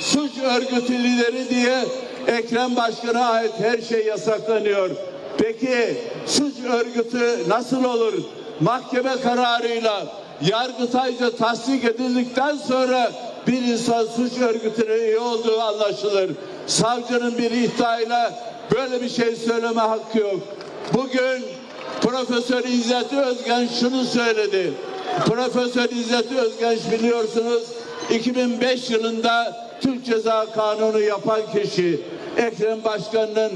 suç örgütü lideri diye Ekrem Başkan'a ait her şey yasaklanıyor. Peki suç örgütü nasıl olur? Mahkeme kararıyla yargıtayca tasdik edildikten sonra bir insan suç örgütüne üye olduğu anlaşılır. Savcının bir iddiayla böyle bir şey söyleme hakkı yok. Bugün Profesör İzzet Özgen şunu söyledi. Profesör İzzet Özgen biliyorsunuz 2005 yılında Türk Ceza Kanunu yapan kişi Ekrem Başkan'ın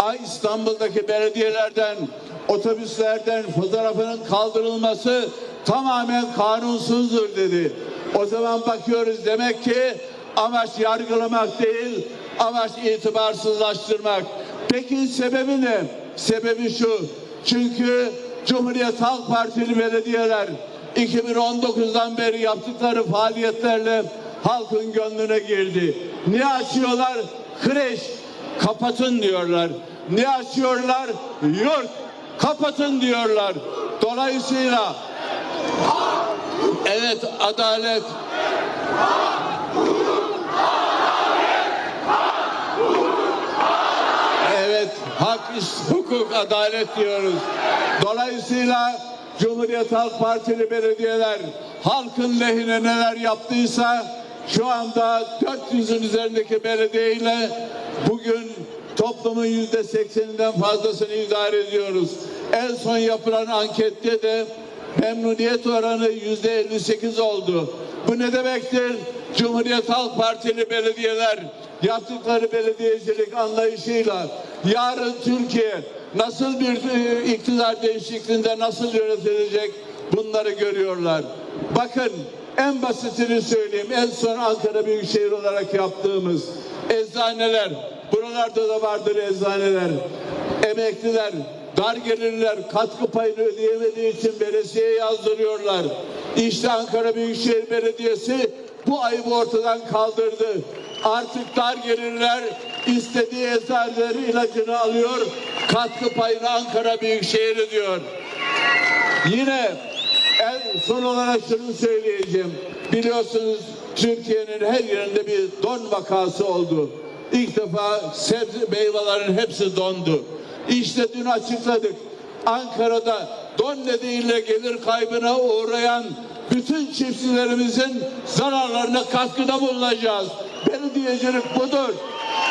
Ay İstanbul'daki belediyelerden otobüslerden fotoğrafının kaldırılması tamamen kanunsuzdur dedi. O zaman bakıyoruz demek ki amaç yargılamak değil, amaç itibarsızlaştırmak. Peki sebebi ne? Sebebi şu. Çünkü Cumhuriyet Halk Partili belediyeler 2019'dan beri yaptıkları faaliyetlerle halkın gönlüne girdi. Ne açıyorlar? Kreş. Kapatın diyorlar. Ne açıyorlar? Yurt. Kapatın diyorlar. Dolayısıyla evet adalet Evet, hak, hukuk, adalet diyoruz. Dolayısıyla Cumhuriyet Halk Partili belediyeler halkın lehine neler yaptıysa şu anda 400'ün üzerindeki belediyeyle bugün toplumun yüzde sekseninden fazlasını idare ediyoruz. En son yapılan ankette de memnuniyet oranı yüzde 58 oldu. Bu ne demektir? Cumhuriyet Halk Partili belediyeler yaptıkları belediyecilik anlayışıyla yarın Türkiye nasıl bir e, iktidar değişikliğinde nasıl yönetilecek bunları görüyorlar. Bakın en basitini söyleyeyim. En son Ankara Büyükşehir olarak yaptığımız eczaneler, buralarda da vardır eczaneler, emekliler, dar gelirler katkı payını ödeyemediği için belediyeye yazdırıyorlar. İşte Ankara Büyükşehir Belediyesi bu ayıbı ortadan kaldırdı. Artık dar gelirler istediği eczaneleri ilacını alıyor. Katkı payını Ankara Büyükşehir ödüyor. Yine en son olarak şunu söyleyeceğim. Biliyorsunuz Türkiye'nin her yerinde bir don vakası oldu. İlk defa sebze meyvelerin hepsi dondu. İşte dün açıkladık. Ankara'da don nedeniyle gelir kaybına uğrayan bütün çiftçilerimizin zararlarına katkıda bulunacağız. Belediyecilik budur.